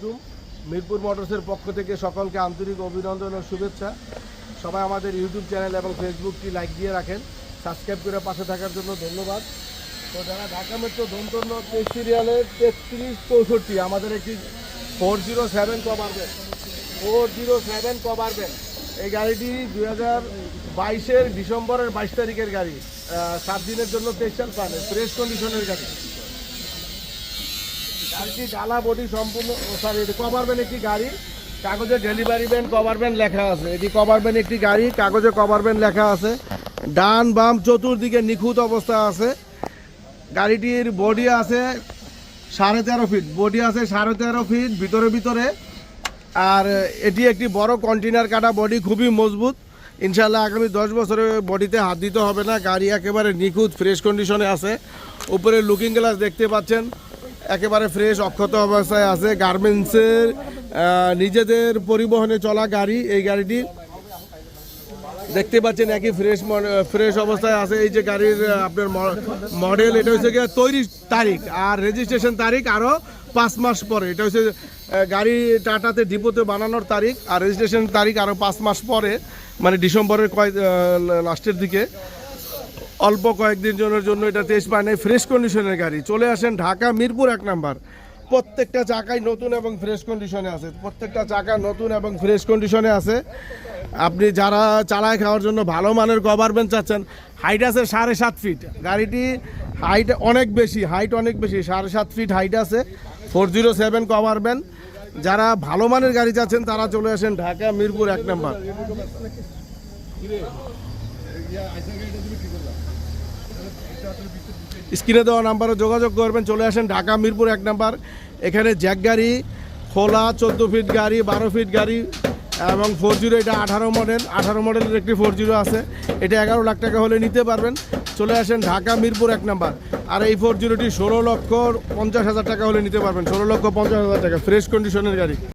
আলাইকুম মিরপুর মোটরসের পক্ষ থেকে সকলকে আন্তরিক অভিনন্দন ও শুভেচ্ছা। সবাই আমাদের ইউটিউব চ্যানেল এবং ফেসবুকটি লাইক দিয়ে রাখেন, সাবস্ক্রাইব করে পাশে থাকার জন্য ধন্যবাদ। তো যারা ঢাকা মেট্রো ধনতন্য সিরিয়ালের তেত্রিশ চৌষট্টি, আমাদের একটি four zero seven covered van four zero seven covered van এই গাড়িটি দুই হাজার বাইশের ডিসেম্বরের বাইশ তারিখের গাড়ি সাত দিনের জন্য সাল পান ফ্রেশ কন্ডিশনের গাড়ি। গাড়িটি ডালা বডি সম্পূর্ণ সরি এটি কভার ভ্যান একটি গাড়ি, কাগজে ডেলিভারি ভ্যান কভার ভ্যান লেখা আছে। এটি কভার ভ্যান একটি গাড়ি, কাগজে কভার ভ্যান লেখা আছে। ডান বাম চতুর্দিকে নিখুঁত অবস্থা আছে। গাড়িটির বডি আছে সাড়ে তেরো ফিট বডি আছে সাড়ে তেরো ফিট ভিতরে ভিতরে। আর এটি একটি বড় কন্টেনার কাটা বডি খুবই মজবুত। ইনশাল্লাহ আগামী দশ বছরে বডিতে হাত দিতে হবে না। গাড়ি একেবারে নিখুঁত ফ্রেশ কন্ডিশনে আছে। উপরে লুকিং গ্লাস দেখতে পাচ্ছেন। একেবারে ফ্রেশ অক্ষত অবস্থায় আছে। গার্মেন্টসের নিজেদের পরিবহনে চলা গাড়ি, এই গাড়িটি দেখতে পাচ্ছেন একই ফ্রেশ ফ্রেশ অবস্থায় আছে। এই যে গাড়ির আপনার মডেল এটা হচ্ছে গিয়ে তৈরি তারিখ আর রেজিস্ট্রেশন তারিখ আরও পাঁচ মাস পরে। এটা হচ্ছে গাড়ি টাটাতে ডিপোতে বানানোর তারিখ আর রেজিস্ট্রেশন তারিখ আরও পাঁচ মাস পরে মানে ডিসেম্বরের কয়েক লাস্টের দিকে। অল্প কয়েকদিন জনের জন্য এটা তেইশ পায় ফ্রেশ কন্ডিশনের গাড়ি। চলে আসেন ঢাকা, মিরপুর এক নাম্বার। প্রত্যেকটা চাকাই নতুন এবং ফ্রেশ কন্ডিশনে আছে। প্রত্যেকটা চাকা নতুন এবং ফ্রেশ কন্ডিশনে আছে। আপনি যারা চালায় খাওয়ার জন্য ভালো মানের গভর্নমেন্ট চাচ্ছেন হাইট আছে সাড়ে সাত ফিট গাড়িটি হাইট অনেক বেশি হাইট অনেক বেশি, সাড়ে সাত ফিট হাইট আছে। Four zero seven covered van যারা ভালো মানের গাড়ি চাচ্ছেন, তারা চলে আসেন ঢাকা, মিরপুর এক নাম্বার। স্ক্রিনে দেওয়া নাম্বারে যোগাযোগ করবেন, চলে আসেন ঢাকা, মিরপুর এক নাম্বার। এখানে জ্যাক গাড়ি, খোলা চোদ্দ ফিট গাড়ি, বারো ফিট গাড়ি, এবং ফোর জিরো এটা আঠারো মডেল আঠারো মডেলের একটি ফোর জিরো আছে। এটা এগারো লাখ টাকা হলে নিতে পারবেন। চলে আসেন ঢাকা, মিরপুর এক নাম্বার। আর এই ফোর জিরোটি ষোলো লক্ষ পঞ্চাশ হাজার টাকা হলে নিতে পারবেন। ষোলো লক্ষ পঞ্চাশ হাজার টাকা ফ্রেশ কন্ডিশনের গাড়ি।